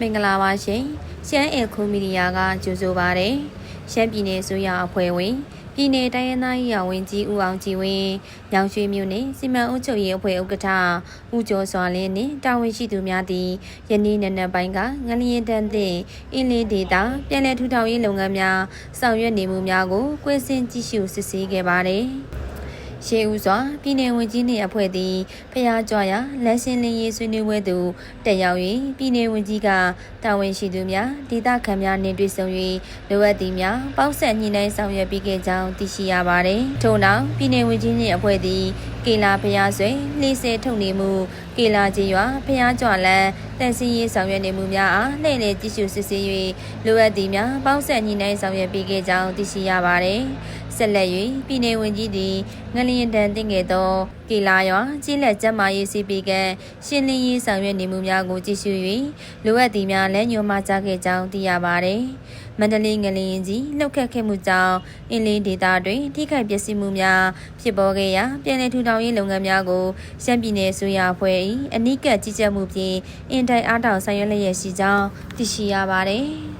မင်္ဂလာပါရှင်ရှမ်းအေခုမီဒီယာကကြိုဆိုပါရယ်ရှမ်းပြည်နယ်ဆိုရအဖွဲ့ဝင်ပြည်နယ်တိုင်းရင်းသားရေးရာဝန်ကြီးဦးအောင်ကြည်ဝင်းညောင်ရွှေမြို့နယ်စီမံအုပ်ချုပ်ရေးအဖွဲ့ဥက္ကဋ္ဌဦးကျော်စွာလင်းနှင့်တာဝန်ရှိသူများသည်ယနေ့နံနက်ပိုင်းကငလျင်တန်းတဲ့အင်းလေးဒေတာပြည်내ထူထောင်ရေးလုပ်ငန်းများဆောင်ရွက်နေမှုများကိုကွင်းစင်ကြည့်ရှုစစ်ဆေးခဲ့ပါတယ်။ ရှေးဦးစွာပြည်내ဝင်ကြီးနှင့်အဖွဲ့သည်ဖျားကြွရာလက်ရှင်လင်းရေးဆွေးနွေးပွဲသို့တက်ရောက်၍ပြည်내ဝင်ကြီးကတာဝန်ရှိသူများဒေသခံများနှင့်တွေ့ဆုံ၍လိုအပ်သည်များပေါင်းဆက်ညှိနှိုင်းဆောင်ရွက်ပေးခဲ့ကြောင်းသိရှိရပါသည်။ထို့နောက်ပြည်내ဝင်ကြီးနှင့်အဖွဲ့သည် ကေလာဖျားဆွေလှေဆဲထုတ်နေမှုကေလာကြီးရွာဖျားကြွလန်းတန်စီရေးဆောင်ရွက်နေမှုများအားလှည့်လည်ကြည့်ရှုစစ်ဆေး၍လိုအပ်သည်များပေါင်းဆက်ညှိနှိုင်းဆောင်ရွက်ပေးခဲ့ကြောင်းသိရှိရပါသည်။ဆက်လက်၍ပြည်내ဝင်ကြီးသည်ငလျင်တန်တင်ခဲ့သောကေလာရွာကြီးလက်ကျမ်းမာရေးစီပီကရှင်းလင်းရေးဆောင်ရွက်နေမှုများကိုကြည့်ရှု၍လိုအပ်သည်များလည်းညွှန်မှာကြားခဲ့ကြောင်းသိရပါသည်။ မန္တလေးငလျင်ကြီးလှုပ်ခတ်ခဲ့မှုကြောင့်အင်းလေးဒေသတွင်ထိခိုက်ပျက်စီးမှုများဖြစ်ပေါ်ခဲ့ရာပြည်내ထူထောင်ရေးလုပ်ငန်းများကိုရှမ်းပြည်နယ်ဆိုရအဖွဲ့၏အနိကကြီးကြပ်မှုဖြင့်အင်တိုင်အားတောင်ဆောင်ရွက်လျက်ရှိကြောင်းသိရှိရပါသည်။